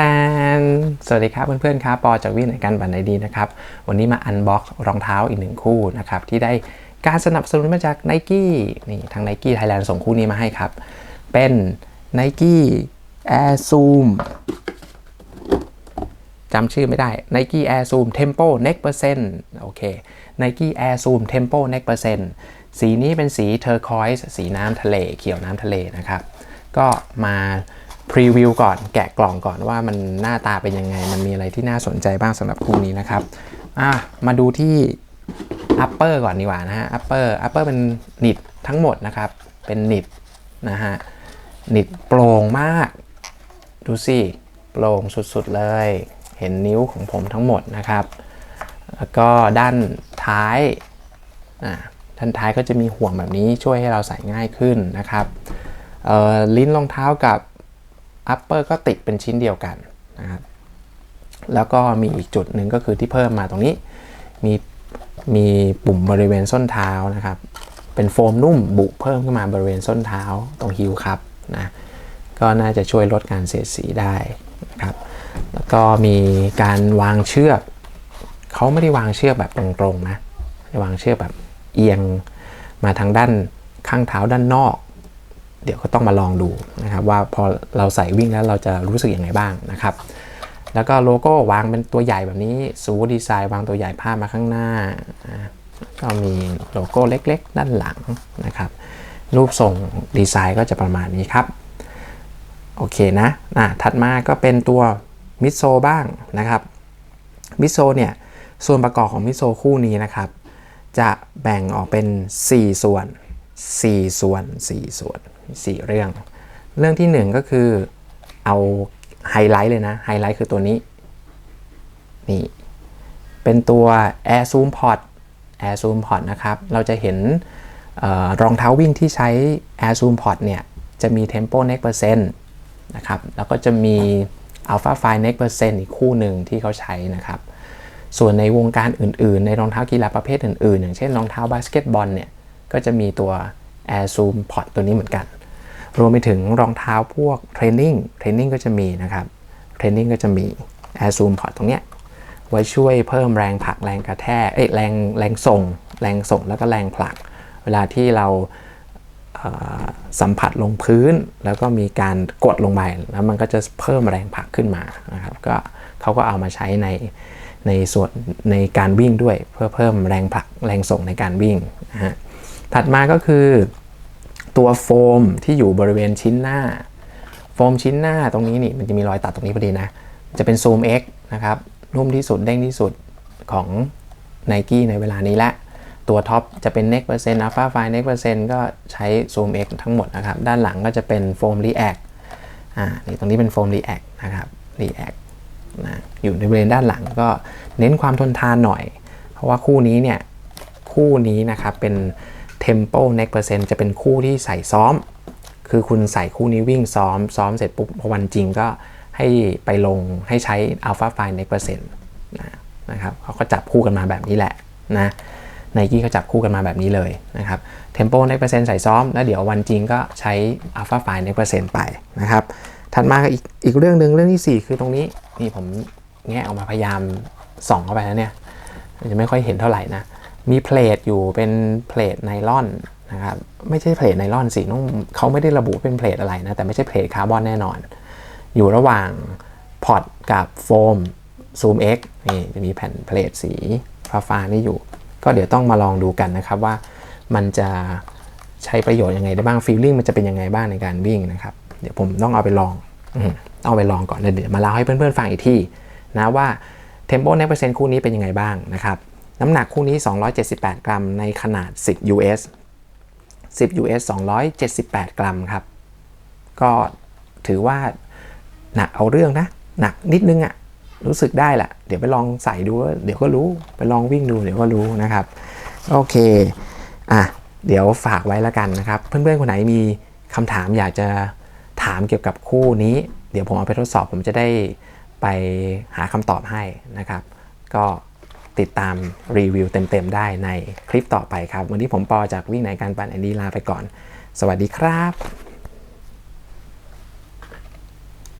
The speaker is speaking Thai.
ดนสวัสดีครับเพื่อนๆครับปอจากวิ่งไหนกันบันไหนดีนะครับ วันนี้มาอันบ็อกรองเท้าอีกหนึ่งคู่นะครับ ที่ได้การสนับสนุนมาจาก n i กี้นี่ทาง n i กี้ไทยแลนด์ส่งคู่นี้มาให้ครับ เป็น n i กี้ Air Zoom จำชื่อไม่ได้ Nike Air Zoom Tempo Next Percent โอเค Nike Air Zoom Tempo Next Percent สีนี้เป็นสีเทอร์คอยส์สีน้ำทะเล เขียวน้ำทะเลนะครับ ก็มา พรีวิวก่อนแกะกล่องก่อนว่ามันหน้าตาเป็นยังไง มันมีอะไรที่น่าสนใจบ้างสำหรับคู่นี้นะครับอะมาดูที่ upper ก่อนดีกว่านะฮะ upper upper เป็นนิดทั้งหมดนะครับ เป็นนิดนะฮะนิดโปร่งมาก ดูสิโปร่งสุดๆเลย เห็นนิ้วของผมทั้งหมดนะครับ แล้วก็ด้านท้ายอ่าด้านท้ายก็จะมีห่วงแบบนี้ช่วยให้เราใส่ง่ายขึ้นนะครับลิ้นรองเท้ากับ upper ก็ติดเป็นชิ้นเดียวกันนะครับแล้วก็มีอีกจุดหนึ่งก็คือที่เพิ่มมาตรงนี้ มีมีปุ่มบริเวณส้นเท้านะครับ เป็นโฟมนุ่มบุเพิ่มขึ้นมาบริเวณส้นเท้าตรงฮิวครับนะก็น่าจะช่วยลดการเสียดสีได้นะครับ แล้วก็มีการวางเชือกเขาไม่ได้วางเชือกแบบตรงๆนะวางเชือกแบบเอียงมาทางด้านข้างเท้าด้านนอก เดี๋ยวก็ต้องมาลองดูนะครับว่าพอเราใส่วิ่งแล้วเราจะรู้สึกยังไงบ้างนะครับ แล้วก็โลโก้วางเป็นตัวใหญ่แบบนี้ซูดีไซน์วางตัวใหญ่ภาพมาข้างหน้า ก็มีโลโก้เล็กๆ ด้านหลังนะครับ รูปทรงดีไซน์ก็จะประมาณนี้ครับ โอเคนะอะถัดมาก็เป็นตัวมิโซบ้างนะครับมิโซเนี่ยส่วนประกอบของมิโซคู่นี้นะครับ จะแบ่งออกเป็น 4 ส่วน 4 ส่วน 4 ส่วน 4 เรื่อง เรื่องที่ 1 ก็คือเอาไฮไลท์เลยนะ ไฮไลท์คือตัวนี้ นี่ เป็นตัว Air Zoom Pod Air Zoom Pod นะครับ เราจะเห็นออรองเท้าวิ่งที่ใช้ Air Zoom Pod เนี่ย จะมี Tempo Next Percent นะครับ แล้วก็จะมี Alpha f i Next Percent อีกคู่หนึ่งที่เขาใช้นะครับ ส่วนในวงการอื่น ๆ ในรองเท้ากีฬาประเภทอื่น ๆ อย่างเช่นรองเท้าบาสเกตบอลเนี่ย ก็จะมีตัว Air Zoom Pod ตัวนี้เหมือนกัน รวมไปถึงรองเท้าพวกเทรนนิ่งเทรนนิ่งก็จะมีนะครับเทรนนิ่งก็จะมี Air Zoom Pod ตรงเนี้ยไว้ช่วยเพิ่มแรงผลักแรงกระแทกเอ้ยแรงแรงส่ง แรงส่งแล้วก็แรงผลัก เวลาที่เราสัมผัสลงพื้น แล้วก็มีการกดลงไปแล้วมันก็จะเพิ่มแรงผลักขึ้นมานะครับก็เขาก็เอามาใช้ในในส่วนในการวิ่งด้วยเพื่อเพิ่มแรงผลักแรงส่งในการวิ่งนะฮะถัดมาก็คือ ตัวโฟมที่อยู่บริเวณชิ้นหน้า โฟมชิ้นหน้าตรงนี้นี่มันจะมีรอยตัดตรงนี้พอดีนะ จะเป็นซูม X นะครับ นุ่มที่สุดเด้งที่สุดของ n i กี้ในเวลานี้และ ตัวท็อปจะเป็น Next Percent Alpha f i Next Percent ก็ใช้ Zoom X ทั้งหมดนะครับ ด้านหลังก็จะเป็นโฟม React อ่านี่ตรงนี้เป็นโฟม React นะครับ React นะอยู่ในบริเวณด้านหลังก็เน้นความทนทานหน่อย เพราะว่าคู่นี้เนี่ย คู่นี้นะครับเป็น Tempo Next Percent จะเป็นคู่ที่ใส่ซ้อม คือคุณใส่คู่นี้วิ่งซ้อม ซ้อมเสร็จปุ๊บพอวันจริงก็ให้ไปลงให้ใช้ Alpha f i Next Percent นะครับเขาก็จับคู่กันมาแบบนี้แหละนะไนกี้เขาจับคู่กันมาแบบนี้เลยนะครับ Tempo Next Percent ใส่ซ้อม แล้วเดี๋ยววันจริงก็ใช้ Alpha f i Next Percent ไปนะครับ ถัดมาอีกอีกเรื่องหนึ่งเรื่องที่ 4 คือตรงนี้ นี่ผมแงะออกมาพยายามส่องเข้าไปแล้วเนี่ยจะไม่ค่อยเห็นเท่าไหร่นะ มีเพลทอยู่เป็นเพลทไนลอนนะครับไม่ใช่เพลทไนลอนสิต้องเขาไม่ได้ระบุเป็นเพลทอะไรนะแต่ไม่ใช่เพลทคาร์บอนแน่นอน อยู่ระหว่างพอร์ตกับโฟม Zoom X นี่จะมีแผ่นเพลทสีฟ้าฟ้านี่อยู่ ก็เดี๋ยวต้องมาลองดูกันนะครับว่ามันจะใช้ประโยชน์ยังไงได้บ้างฟีลลิ่งมันจะเป็นยังไงบ้างในการวิ่งนะครับ เดี๋ยวผมต้องเอาไปลองเอาไปลองก่อนเดี๋ยวมาเล่าให้เพื่อนๆฟังอีกทีนะว่า Tempo Next Percent คู่นี้เป็นยังไงบ้างนะครับ น้ำหนักคู่นี้ 278 กรัม ในขนาด 10 US 10 US 278 กรัมครับ ก็ถือว่าหนักเอาเรื่องนะ หนักนิดนึงอะรู้สึกได้แหละ เดี๋ยวไปลองใส่ดู เดี๋ยวก็รู้ ไปลองวิ่งดู เดี๋ยวก็รู้นะครับ โอเค อะ เดี๋ยวฝากไว้แล้วกันนะครับ เพื่อนๆ คนไหนมีคำถามอยากจะถามเกี่ยวกับคู่นี้ เดี๋ยวผมเอาไปทดสอบ ผมจะได้ไปหาคำตอบให้นะครับ ก็ ติดตามรีวิวเต็มๆได้ในคลิปต่อไปครับ วันนี้ผมปอจากวิ่งไหนการปั่นแอนดี้ลาไปก่อน สวัสดีครับ